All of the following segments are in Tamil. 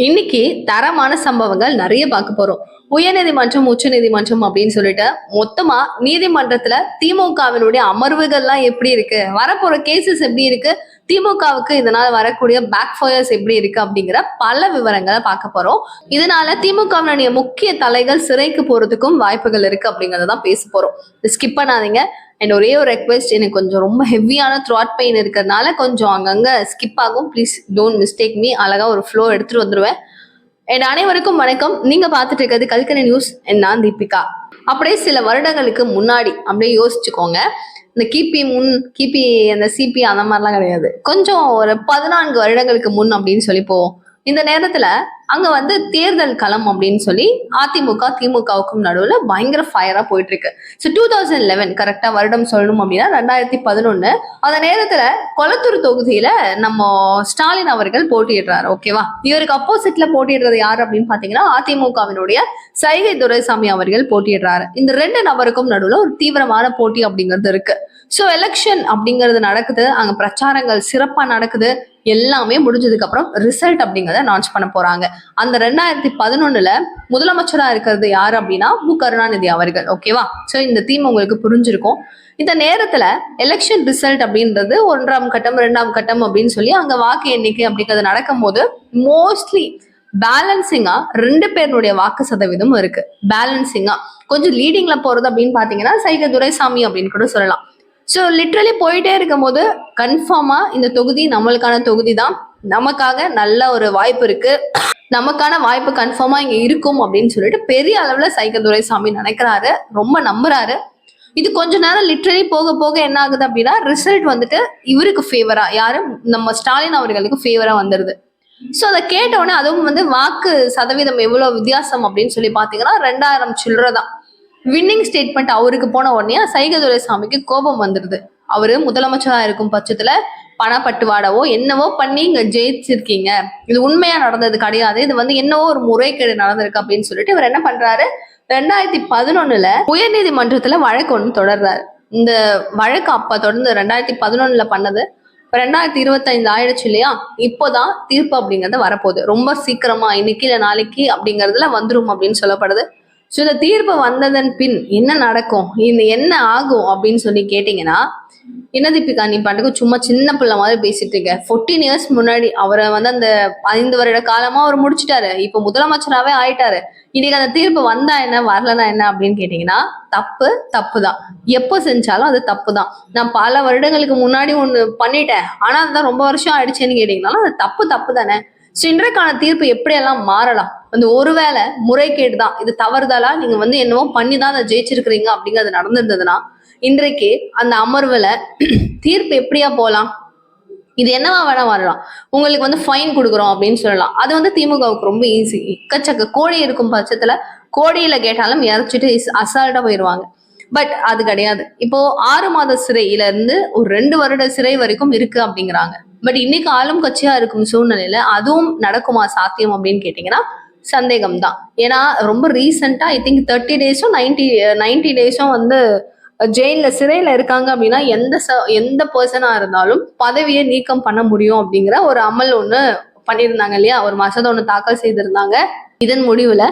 இன்னைக்கு தரமான சம்பவங்கள் நிறைய பார்க்க போறோம். உயர்நீதிமன்றம் உச்ச நீதிமன்றம் அப்படின்னு சொல்லிட்டு மொத்தமா நீதிமன்றத்துல திமுகவினுடைய அமர்வுகள்லாம் எப்படி இருக்கு? வரப்போற கேசஸ் எப்படி இருக்கு? திமுகவுக்கு இதனால வரக்கூடிய பேக் ஃபயர்ஸ் எப்படி இருக்கு அப்படிங்கிற பல விவரங்களை பார்க்க போறோம். இதனால திமுகவினுடைய முக்கிய தலைகள் சிறைக்கு போறதுக்கும் வாய்ப்புகள் இருக்கு அப்படிங்கறத தான் பேச போறோம். ஸ்கிப் பண்ணாதீங்க. அண்ட் ஒரே ஒரு ரெக்வெஸ்ட் எனக்கு கொஞ்சம் ரொம்ப ஹெவியான த்ராட் பெயின் இருக்கிறதுனால கொஞ்சம் அங்கங்க ஸ்கிப் ஆகும். ப்ளீஸ் டோன்ட் மிஸ்டேக் மீ அழகா ஒரு ஃப்ளோ எடுத்துட்டு வந்துடுவேன் என் அனைவருக்கும் வணக்கம். நீங்க பார்த்துட்டு இருக்கிறது கல்கனி நியூஸ் and நான் தீபிகா. அப்படியே சில வருடங்களுக்கு முன்னாடி அப்படியே யோசிச்சுக்கோங்க. இந்த கிபி முன் கிபி அந்த சிபி அந்த மாதிரிலாம் கிடையாது. கொஞ்சம் ஒரு பதினான்கு வருடங்களுக்கு முன் அப்படின்னு சொல்லி போவோம் இந்த நேரத்துல அங்க வந்து தேர்தல் களம் அப்படின்னு சொல்லி அதிமுக திமுகவுக்கும் நடுவுல பயங்கர ஃபயரா போயிட்டு இருக்கு ஸோ டூ தௌசண்ட் லெவன் கரெக்டா வருடம் சொல்லணும் அப்படின்னா ரெண்டாயிரத்தி பதினொன்னு அந்த நேரத்துல கொளத்தூர் தொகுதியில நம்ம ஸ்டாலின் அவர்கள் போட்டியிடுறாரு ஓகேவா இவருக்கு அப்போசிட்ல போட்டியிடுறது யாரு அப்படின்னு பாத்தீங்கன்னா அதிமுகவினுடைய சைகை துரைசாமி அவர்கள் போட்டியிடுறாரு. இந்த ரெண்டு நபருக்கும் நடுவுல ஒரு தீவிரமான போட்டி அப்படிங்கிறது இருக்கு. ஸோ எலெக்ஷன் அப்படிங்கிறது நடக்குது அங்க பிரச்சாரங்கள் சிறப்பா நடக்குது. எல்லாமே முடிஞ்சதுக்கு அப்புறம் ரிசல்ட் அப்படிங்கிறத லான்ச் பண்ண போறாங்க. அந்த ரெண்டாயிரத்தி பதினொன்னுல முதலமைச்சரா இருக்கிறது யார் அப்படின்னா மு. கருணாநிதி அவர்கள். ஓகேவா ஸோ இந்த தீம் உங்களுக்கு புரிஞ்சிருக்கும். இந்த நேரத்துல எலெக்ஷன் ரிசல்ட் அப்படின்றது ஒன்றாம் கட்டம் ரெண்டாம் கட்டம் அப்படின்னு சொல்லி அங்க வாக்கு எண்ணிக்கை அப்படிங்கிறது நடக்கும்போது மோஸ்ட்லி பேலன்சிங்கா ரெண்டு பேருடைய வாக்கு சதவீதம் இருக்கு. பேலன்சிங்கா கொஞ்சம் லீடிங்ல போறது அப்படின்னு பாத்தீங்கன்னா சைக துரைசாமி அப்படின்னு கூட சொல்லலாம். ஸோ லிட்ரலி போயிட்டே இருக்கும் போது இந்த தொகுதி நம்மளுக்கான தொகுதி தான். நமக்காக நல்ல ஒரு வாய்ப்பு இருக்கு. நமக்கான வாய்ப்பு கன்ஃபார்மாக இங்கே இருக்கும் அப்படின்னு சொல்லிட்டு பெரிய அளவில் சைக்கிள் துரைசாமி நினைக்கிறாரு. ரொம்ப நம்புறாரு. இது கொஞ்ச நேரம் லிட்ரலி போக போக என்ன ஆகுது அப்படின்னா ரிசல்ட் வந்துட்டு இவருக்கு ஃபேவரா யாரும் நம்ம ஸ்டாலின் அவர்களுக்கு ஃபேவரா வந்துருது. ஸோ அதை கேட்ட உடனே அதுவும் வந்து வாக்கு சதவீதம் எவ்வளோ வித்தியாசம் அப்படின்னு சொல்லி பார்த்தீங்கன்னா ரெண்டாயிரம் சில்லறை தான். வின்னிங் ஸ்டேட்மெண்ட் அவருக்கு போன உடனே சைகதுரை சாமிக்கு கோபம் வந்துடுது அவரு முதலமைச்சராக இருக்கும் பட்சத்துல பணப்பட்டுவாடவோ என்னவோ பண்ணி இங்க ஜெயிச்சிருக்கீங்க. இது உண்மையா நடந்தது கிடையாது. இது வந்து என்னவோ ஒரு முறைகேடு நடந்திருக்கு அப்படின்னு சொல்லிட்டு இவர் என்ன பண்றாரு? ரெண்டாயிரத்தி பதினொன்னுல உயர்நீதிமன்றத்துல வழக்கு ஒன்று தொடர்றாரு. இந்த வழக்கு அப்ப தொடர்ந்து ரெண்டாயிரத்தி பதினொன்னுல பண்ணது. இப்போ ரெண்டாயிரத்தி இருபத்தைந்து ஆயிடுச்சு இல்லையா? இப்போதான் தீர்ப்பு அப்படிங்கிறது வரப்போகுது. ரொம்ப சீக்கிரமா இன்னைக்கு இல்லை நாளைக்கு அப்படிங்கிறதுல வந்துடும் அப்படின்னு சொல்லப்படுது. ஸோ இந்த தீர்ப்பு வந்ததன் பின் என்ன நடக்கும்? இந்த என்ன ஆகும் அப்படின்னு சொல்லி கேட்டீங்கன்னா என்ன தீபிகா நீ பாட்டுக்கு சும்மா சின்ன பிள்ளை மாதிரி பேசிட்டு இருக்க. ஃபோர்டீன் இயர்ஸ் முன்னாடி அவரை வந்து அந்த ஐந்து வருட காலமா அவர் முடிச்சிட்டாரு. இப்போ முதலமைச்சராகவே ஆயிட்டாரு. இன்னைக்கு அந்த தீர்ப்பு வந்தா என்ன வரலனா என்ன அப்படின்னு கேட்டீங்கன்னா தப்பு தப்பு தான் எப்போ செஞ்சாலும் அது தப்பு தான் நான் பல வருடங்களுக்கு முன்னாடி ஒன்று பண்ணிட்டேன். ஆனா அதுதான் ரொம்ப வருஷம் ஆயிடுச்சேன்னு கேட்டீங்கன்னாலும் அது தப்பு தப்பு தானே ஸோ இன்றைக்கான தீர்ப்பு எப்படியெல்லாம் மாறலாம்? அந்த ஒருவேளை முறைகேடு தான் இது தவறுதலா நீங்க வந்து என்னவோ பண்ணி தான் அதை ஜெயிச்சிருக்கிறீங்க அப்படிங்கிறது நடந்திருந்ததுன்னா இன்றைக்கு அந்த அமர்வுல தீர்ப்பு எப்படியா போகலாம் இது என்னவா வேணா வரலாம் உங்களுக்கு வந்து ஃபைன் கொடுக்குறோம் அப்படின்னு சொல்லலாம். அது வந்து திமுகவுக்கு ரொம்ப ஈஸி இக்கச்சக்க கோழி இருக்கும் பட்சத்துல கோடியில கேட்டாலும் இறச்சிட்டு அசால்ட்டா போயிடுவாங்க பட் அது கிடையாது. இப்போ ஆறு மாத சிறையில இருந்து ஒரு ரெண்டு வருட சிறை வரைக்கும் இருக்கு அப்படிங்கிறாங்க. பட் இன்னைக்கு ஆளும் கட்சியா இருக்கும் சூழ்நிலையில அதுவும் நடக்குமா சாத்தியம் அப்படின்னு கேட்டீங்கன்னா சந்தேகம் தான் ஏன்னா ரொம்ப ரீசெண்டா ஐ திங்க் தேர்ட்டி டேஸும் நைன்டி நைன்டி டேஸும் வந்து ஜெயில சிறையில இருக்காங்க அப்படின்னா எந்த ச எந்த பர்சனா இருந்தாலும் பதவியை நீக்கம் பண்ண முடியும் அப்படிங்கிற ஒரு அமல் ஒண்ணு பண்ணியிருந்தாங்க இல்லையா? ஒரு மசோதா ஒன்று தாக்கல் செய்திருந்தாங்க. இதன் முடிவுல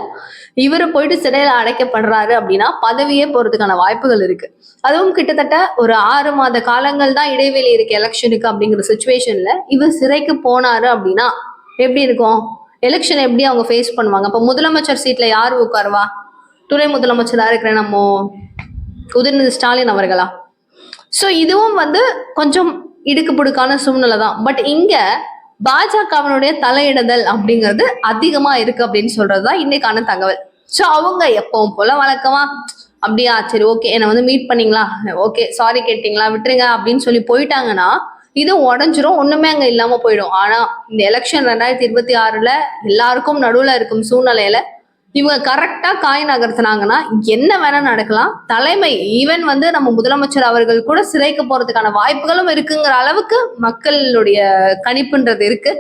இவர் போயிட்டு சிறையில அடைக்கப்படுறாரு அப்படின்னா பதவியே போறதுக்கான வாய்ப்புகள் இருக்கு. அதுவும் கிட்டத்தட்ட ஒரு ஆறு மாத காலங்கள் தான் இடைவெளி இருக்கு எலெக்ஷனுக்கு அப்படிங்கிற சுச்சுவேஷன்ல இவர் சிறைக்கு போனாரு அப்படின்னா எப்படி இருக்கும்? எலெக்ஷன் எப்படி அவங்க ஃபேஸ் பண்ணுவாங்க? அப்ப முதலமைச்சர் சீட்ல யார் உட்காருவா? துணை முதலமைச்சரா இருக்கிற நம்ம உதயநிதி ஸ்டாலின் அவர்களா? ஸோ இதுவும் வந்து கொஞ்சம் இடுக்கு புடுக்கான சூழ்நிலை தான். பட் இங்க பாஜகவினுடைய தலையிடுதல் அப்படிங்கிறது அதிகமா இருக்கு அப்படின்னு சொல்றதுதான் இன்னைக்கான தகவல். ஸோ அவங்க எப்பவும் போல வழக்கமா அப்படியா சரி ஓகே என்னை வந்து மீட் பண்ணீங்களா? ஓகே சாரி கேட்டீங்களா? விட்டுருங்க அப்படின்னு சொல்லி போயிட்டாங்கன்னா இது உடஞ்சிரும். ஒண்ணுமே அங்க இல்லாம போயிடும். ஆனா இந்த எலெக்ஷன் ரெண்டாயிரத்தி இருபத்தி ஆறுல எல்லாருக்கும் நடுவுல இருக்கும் சூழ்நிலையில இவங்க கரெக்டா காய் நகர்த்தினாங்கன்னா என்ன வேணா நடக்கலாம். தலைமை ஈவன் வந்து நம்ம முதலமைச்சர் அவர்கள் கூட சிறைக்கு போறதுக்கான வாய்ப்புகளும் இருக்குங்கிற அளவுக்கு மக்களுடைய கணிப்புன்றது இருக்கு.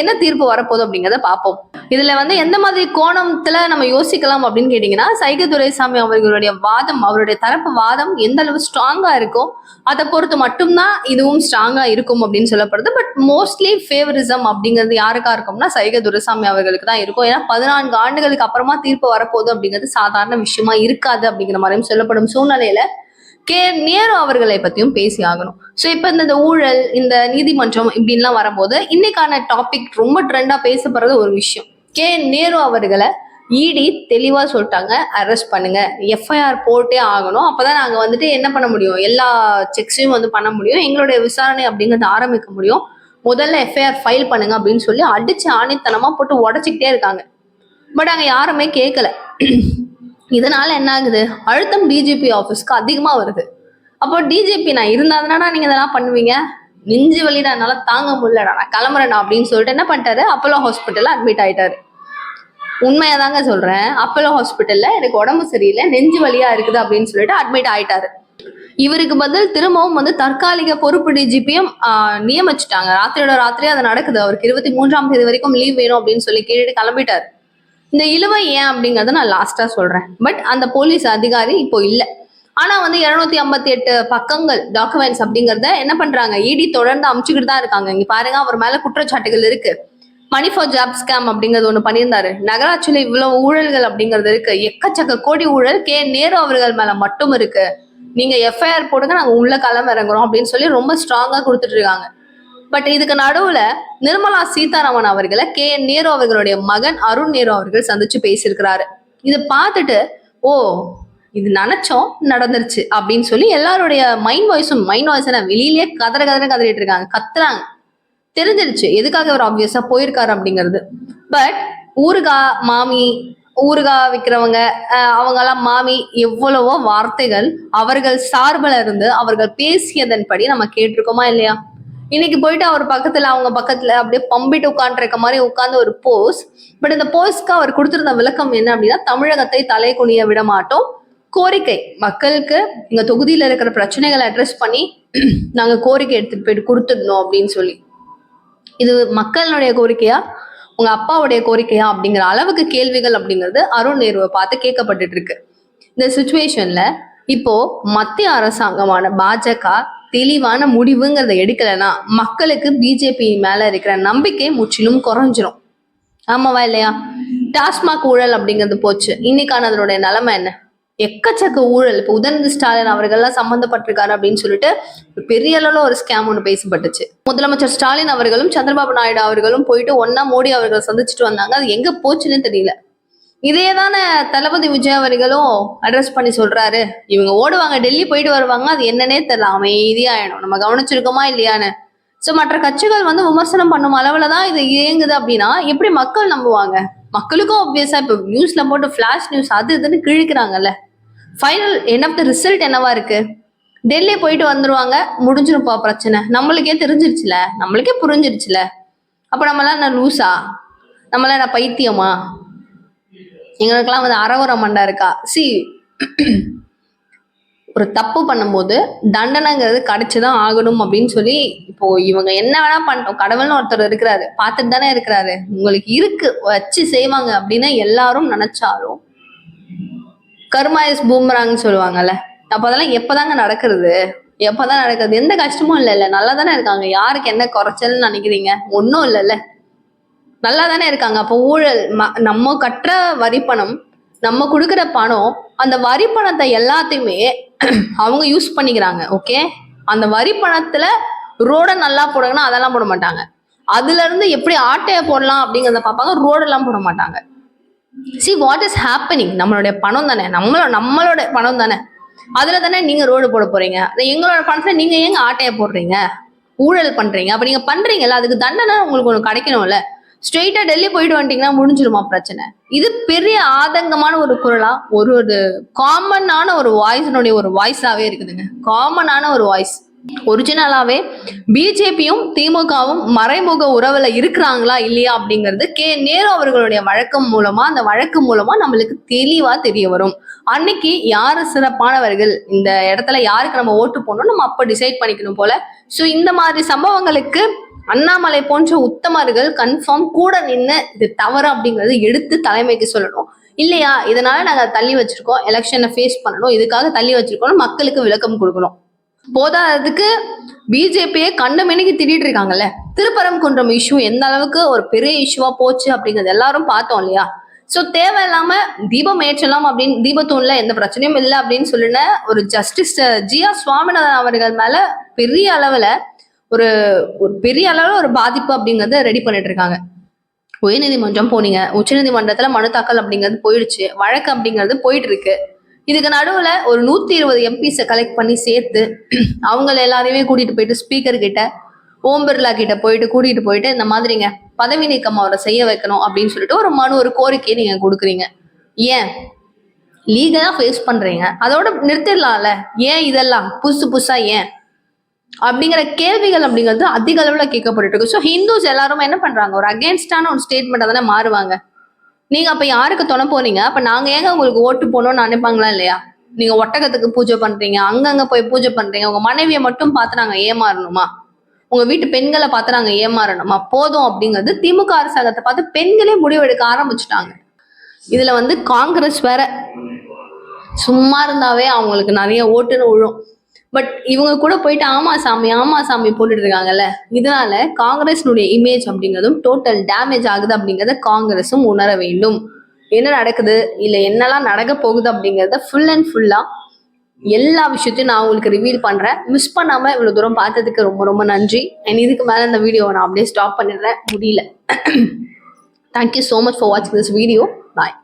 என்ன தீர்ப்பு வரப்போகுது அப்படிங்கிறத பார்ப்போம். இதுல வந்து எந்த மாதிரி கோணத்துல நம்ம யோசிக்கலாம் அப்படின்னு கேட்டீங்கன்னா சைக துரைசாமி அவர்களுடைய வாதம் அவருடைய தரப்பு வாதம் எந்த அளவு ஸ்ட்ராங்கா இருக்கோ அதை பொறுத்து மட்டும்தான் இதுவும் ஸ்ட்ராங்கா இருக்கும் அப்படின்னு சொல்லப்படுது. பட் மோஸ்ட்லி ஃபேவரிசம் அப்படிங்கிறது யாருக்கா இருக்கும்னா சைக துரைசாமி அவர்களுக்கு தான் இருக்கும். ஏன்னா பதினான்கு ஆண்டுகளுக்கு அப்புறமா தீர்ப்பு வரப்போகுது அப்படிங்கிறது சாதாரண விஷயமா இருக்காது அப்படிங்கிற மாதிரியும் சொல்லப்படும் சூழ்நிலையில கே நேரு அவர்களை பத்தியும் பேசி ஆகணும். ஸோ இப்போ இந்த ஊழல் இந்த நீதிமன்றம் இப்படின்லாம் வரும்போது இன்னைக்கான டாபிக் ரொம்ப ட்ரெண்டா பேசப்படுறது ஒரு விஷயம். கே நேரு அவர்களை இடி தெளிவா சொல்லிட்டாங்க அரெஸ்ட் பண்ணுங்க. எஃப்ஐஆர் போட்டே ஆகணும். அப்பதான் நாங்க வந்துட்டு என்ன பண்ண முடியும்? எல்லா செக்ஸையும் வந்து பண்ண முடியும். எங்களுடைய விசாரணை அப்படிங்கிறது ஆரம்பிக்க முடியும். முதல்ல எஃப்ஐஆர் ஃபைல் பண்ணுங்க அப்படின்னு சொல்லி அடிச்சு ஆணித்தனமா போட்டு உடச்சிக்கிட்டே இருக்காங்க. பட் அங்க யாருமே கேட்கல இதனால என்ன ஆகுது அழுத்தம் டிஜிபி ஆஃபீஸ்க்கு அதிகமா வருது. அப்போ டிஜிபி நான் இருந்தாதானடா நீங்க இதெல்லாம் பண்ணுவீங்க? நெஞ்சு வலிடா என்னால தாங்க முடியலடா நான் கிளம்புறேன் அப்படின்னு சொல்லிட்டு என்ன பண்ணிட்டாரு? அப்போலோ ஹாஸ்பிட்டல்ல அட்மிட் ஆயிட்டாரு. உண்மையா தாங்க சொல்றேன். அப்போலோ ஹாஸ்பிட்டல்ல எனக்கு உடம்பு சரியில்லை நெஞ்சு வலியாக இருக்குது அப்படின்னு சொல்லிட்டு அட்மிட் ஆயிட்டாரு. இவருக்கு பதில் திரும்பவும் வந்து தற்காலிக பொறுப்பு டிஜிபியும் நியமிச்சிட்டாங்க. ராத்திரியோட ராத்திரி அது நடக்குது. அவருக்கு இருபத்தி மூன்றாம் தேதி வரைக்கும் லீவ் வேணும் அப்படின்னு சொல்லி கேட்டுட்டு கிளம்பிட்டாரு. இந்த இழுவை ஏன் அப்படிங்கறத நான் லாஸ்டா சொல்றேன். பட் அந்த போலீஸ் அதிகாரி இப்போ இல்ல. ஆனா வந்து இருநூத்தி ஐம்பத்தி எட்டு பக்கங்கள் டாக்குமெண்ட்ஸ் அப்படிங்கறத என்ன பண்றாங்க? இடி தொடர்ந்து அமைச்சுக்கிட்டு தான் இருக்காங்க. இங்க பாருங்க அவர் மேல குற்றச்சாட்டுகள் இருக்கு. மணி ஃபார் ஜாப் ஸ்கேம் அப்படிங்கிறது ஒண்ணு பண்ணியிருந்தாரு. நகராட்சியில இவ்வளவு ஊழல்கள் அப்படிங்கிறது இருக்கு. எக்கச்சக்க கோடி ஊழல் கே நேரு அவர்கள் மேல மட்டும் இருக்கு. நீங்க எஃப்ஐஆர் போடுங்க நாங்க உள்ள களம் இறங்குறோம் அப்படின்னு சொல்லி ரொம்ப ஸ்ட்ராங்கா கொடுத்துட்டு இருக்காங்க. பட் இதுக்கு நடுவுல நிர்மலா சீதாராமன் அவர்களை கே என் நேரு அவர்களுடைய மகன் அருண் நேரு அவர்கள் சந்திச்சு பேசியிருக்கிறாரு. இதை பார்த்துட்டு ஓ இது நினைச்சோம் நடந்துருச்சு அப்படின்னு சொல்லி எல்லாருடைய மைண்ட் வாய்ஸும் மைண்ட் வாய்ஸ் வெளியிலேயே கதற கதற கதறிட்டு இருக்காங்க. கத்துறாங்க. தெரிஞ்சிருச்சு. எதுக்காக அவர் ஆப்வியஸா போயிருக்காரு அப்படிங்கிறது. பட் ஊருகா மாமி ஊருகா விற்கிறவங்க அவங்க எல்லாம் மாமி எவ்வளவோ வார்த்தைகள் அவர்கள் சார்பில் இருந்து அவர்கள் பேசியதன்படி நம்ம கேட்டிருக்கோமா இல்லையா? இன்னைக்கு போயிட்டு அவர் பக்கத்துல அவங்க பக்கத்துல அப்படியே பம்பிட்டு உட்காந்துருக்க மாதிரி உட்கார்ந்து ஒரு போஸ் பட் இந்த போஸ்க்கு அவர் கொடுத்திருந்த விளக்கம் என்ன அப்படின்னா தமிழகத்தை தலை குனிய விட மாட்டோம். கோரிக்கை. மக்களுக்கு எங்க தொகுதியில இருக்கிற பிரச்சனைகளை அட்ரஸ் பண்ணி நாங்க கோரிக்கை எடுத்துட்டு போயிட்டு கொடுத்துடணும் அப்படின்னு சொல்லி. இது மக்களுடைய கோரிக்கையா? உங்க அப்பாவுடைய கோரிக்கையா? அப்படிங்கிற அளவுக்கு கேள்விகள் அப்படிங்கிறது அருண் நேருவை பார்த்து கேட்கப்பட்டுட்டு இருக்கு. இந்த சுச்சுவேஷன்ல இப்போ மத்திய அரசாங்கமான பாஜக தெளிவான முடிவுங்கிறத எடுக்கலைன்னா மக்களுக்கு பிஜேபி மேல இருக்கிற நம்பிக்கை முற்றிலும் குறைஞ்சிரும். ஆமாவா இல்லையா? டாஸ்மாக் ஊழல் அப்படிங்கிறது போச்சு. இன்னைக்கான அதனுடைய நிலைமை என்ன? எக்கச்சக்க ஊழல். இப்போ உதயநிதி ஸ்டாலின் அவர்கள்லாம் சம்மந்தப்பட்டிருக்காரு அப்படின்னு சொல்லிட்டு பெரிய அளவில் ஒரு ஸ்கேம் ஒன்று பேசப்பட்டுச்சு. முதலமைச்சர் ஸ்டாலின் அவர்களும் சந்திரபாபு நாயுடு அவர்களும் போயிட்டு ஒன்னா மோடி அவர்கள் சந்திச்சுட்டு வந்தாங்க. அது எங்க போச்சுன்னு தெரியல. இதே தானே தளபதி விஜய் அவர்களும் அட்ரஸ் பண்ணி சொல்றாரு. இவங்க ஓடுவாங்க டெல்லி போயிட்டு வருவாங்க அது என்னன்னே தெரியல அமைதியாயிடும் நம்ம கவனிச்சிருக்கோமா இல்லையான்னு. ஸோ மற்ற கட்சிகள் வந்து விமர்சனம் பண்ணும் அளவுல தான் இது இயங்குது அப்படின்னா எப்படி மக்கள் நம்புவாங்க? மக்களுக்கும் ஆப்வியஸா இப்போ நியூஸ்ல போட்டு ஃபிளாஷ் நியூஸ் அது இதுன்னு கிழிக்கிறாங்கல்ல. Final end of the result என்னவா இருக்கு? டெல்லி போயிட்டு வந்துருவாங்க முடிஞ்சிருப்பா பிரச்சனை. நம்மளுக்கே தெரிஞ்சிருச்சுல? நம்மளுக்கே புரிஞ்சிருச்சுல? அப்ப நம்மளாம் என்ன லூஸா நம்மளாம் என்ன பைத்தியமா? எங்களுக்கெல்லாம் வந்து அறவுற மண்டா இருக்கா? சி ஒரு தப்பு பண்ணும்போது தண்டனைங்கிறது கிடைச்சுதான் ஆகணும் அப்படின்னு சொல்லி இப்போ இவங்க என்ன வேணா பண்ணோம் கடவுள்னு ஒருத்தர் இருக்கிறாரு. பார்த்துட்டு தானே இருக்கிறாரு. உங்களுக்கு இருக்கு. வச்சு செய்வாங்க அப்படின்னு எல்லாரும் நினைச்சாலும் கர்மாயஸ் பூமராங்னு சொல்லுவாங்கல்ல. அப்போ அதெல்லாம் எப்போதாங்க நடக்கிறது? எப்போதான் நடக்கிறது? எந்த கஷ்டமும் இல்லைல்ல. நல்லா தானே இருக்காங்க. யாருக்கு என்ன குறைச்சல்னு நினைக்கிறீங்க? ஒன்றும் இல்லைல்ல. நல்லா தானே இருக்காங்க. அப்போ ஊழல் ம- நம்ம கட்டுற வரி பணம் நம்ம கொடுக்குற பணம் அந்த வரி பணத்தை எல்லாத்தையுமே அவங்க யூஸ் பண்ணிக்கிறாங்க ஓகே அந்த வரி பணத்துல ரோடை நல்லா போடுங்கன்னா அதெல்லாம் போட மாட்டாங்க. அதுல இருந்து எப்படி ஆட்டையை போடலாம் அப்படிங்கிறத பார்ப்பாங்க ரோடெல்லாம் போட மாட்டாங்க. சி வாட் இஸ் ஹேப்பனிங் நம்மளுடைய பணம் தானே. நம்மளோட நம்மளோட பணம் தானே. அதுல தானே நீங்க ரோடு போட போறீங்க. எங்களோட பணத்துல நீங்க ஏங்க ஆட்டையை போடுறீங்க? ஊழல் பண்றீங்க. அப்ப நீங்க பண்றீங்கல்ல அதுக்கு தண்டனை உங்களுக்கு ஒன்று கிடைக்கணும்ல. ஸ்ட்ரெயிட்டா டெல்லி போயிட்டு வந்துட்டீங்கன்னா முடிஞ்சிருமா பிரச்சனை. இது பெரிய ஆதங்கமான ஒரு குரலா ஒரு ஒரு காமனான ஒரு வாய்ஸினுடைய ஒரு வாய்ஸாவே இருக்குதுங்க. காமனான ஒரு வாய்ஸ் ஒரிஜினலாவே பிஜேபியும் திமுகவும் மறைமுக உறவுல இருக்கிறாங்களா இல்லையா அப்படிங்கிறது கே. நேரு அவர்களுடைய வழக்கம் மூலமா அந்த வழக்கு மூலமா நம்மளுக்கு தெளிவா தெரிய வரும். அன்னைக்கு யாரு சிறப்பானவர்கள்? இந்த இடத்துல யாருக்கு நம்ம ஓட்டு போடணும் நம்ம அப்ப டிசைட் பண்ணிக்கணும் போல. சோ இந்த மாதிரி சம்பவங்களுக்கு அண்ணாமலை போன்ற உத்தமர்கள் கன்ஃபார்ம் கூட நின்று இது தவறு அப்படிங்கிறது எடுத்து தலைமைக்கு சொல்லணும். இல்லையா? இதனால நாங்க தள்ளி வச்சிருக்கோம். எலெக்ஷனை ஃபேஸ் பண்ணணும். இதுக்காக தள்ளி வச்சிருக்கோம் மக்களுக்கு விளக்கம் கொடுக்கணும். போதாததுக்கு பிஜேபியே கண்ட திடீட்டு இருக்காங்கல்ல? திருப்பரங்குன்றம் இஷ்யூ எந்த அளவுக்கு ஒரு பெரிய இஷ்யூவா போச்சு அப்படிங்கறது எல்லாரும் பார்த்தோம் இல்லையா? சோ தேவையில்லாம தீபம் ஏற்றலாம் அப்படின்னு தீபத்தூண்ல எந்த பிரச்சனையும் இல்லை அப்படின்னு சொல்லின ஒரு ஜஸ்டிஸ் ஜி ஆர் சுவாமிநாதன் அவர்கள் மேல பெரிய அளவுல ஒரு ஒரு பெரிய அளவில் ஒரு பாதிப்பு அப்படிங்கிறத ரெடி பண்ணிட்டு இருக்காங்க உயர்நீதிமன்றம் போனீங்க. உச்சநீதிமன்றத்துல மனு தாக்கல் அப்படிங்கிறது போயிடுச்சு. வழக்கு அப்படிங்கிறது போயிட்டு இருக்கு இதுக்கு நடுவுல ஒரு நூத்தி இருபது எம்பிஸை கலெக்ட் பண்ணி சேர்த்து அவங்கள எல்லாரையுமே கூட்டிட்டு போயிட்டு ஸ்பீக்கர் கிட்ட ஓம் பிர்லா கிட்ட போயிட்டு கூட்டிட்டு போயிட்டு இந்த மாதிரிங்க பதவி நீக்கம் அவரை செய்ய வைக்கணும் அப்படின்னு சொல்லிட்டு ஒரு மனு ஒரு கோரிக்கையை நீங்க கொடுக்குறீங்க. ஏன்? லீகலா ஃபேஸ் பண்றீங்க. அதோட நிறுத்திடலாம்ல. ஏன் இதெல்லாம்? புதுசு புதுசா ஏன்? அப்படிங்கிற கேள்விகள் அப்படிங்கிறது அதிக அளவுல கேட்கப்பட்டு இருக்கு. ஸோ ஹிந்துஸ் எல்லாரும் என்ன பண்றாங்க? ஒரு அகேன்ஸ்டான ஒரு ஸ்டேட்மெண்ட் தானே மாறுவாங்க. நீங்க அப்ப யாருக்கு துணை போறீங்க அப்ப நாங்க ஏங்க உங்களுக்கு ஓட்டு போனோம்னு நினைப்பாங்களா இல்லையா? நீங்க ஒட்டகத்துக்கு பூஜை பண்றீங்க அங்கங்க போய் பூஜை பண்றீங்க உங்க மனைவியை மட்டும் பார்த்து நாங்க ஏமாறணுமா? உங்க வீட்டு பெண்களை பார்த்து நாங்க ஏமாறணுமா? போதும் அப்படிங்கிறது திமுக அரசாங்கத்தை பார்த்து பெண்களே முடிவெடுக்க ஆரம்பிச்சுட்டாங்க. இதுல வந்து காங்கிரஸ் வேற. சும்மா இருந்தாவே அவங்களுக்கு நிறைய ஓட்டுன்னு விழும் பட் இவங்க கூட போயிட்டு ஆமா சாமி ஆமா சாமி போட்டுட்டு இருக்காங்கல்ல இதனால காங்கிரஸ்னுடைய இமேஜ் அப்படிங்கிறதும் டோட்டல் டேமேஜ் ஆகுது அப்படிங்கறத காங்கிரஸும் உணர வேண்டும். என்ன நடக்குது? இல்ல என்னெல்லாம் நடக்க போகுது அப்படிங்கறத ஃபுல் அண்ட் ஃபுல்லா எல்லா விஷயத்தையும் நான் உங்களுக்கு ரிவீல் பண்றேன். மிஸ் பண்ணாம இவ்வளவு தூரம் பார்த்ததுக்கு ரொம்ப ரொம்ப நன்றி. அண்ட் இதுக்கு மேல இந்த வீடியோவை நான் அப்படியே ஸ்டாப் பண்ணிடுறேன். முடியல. Thank you so much for வாட்சிங் திஸ் வீடியோ பாய்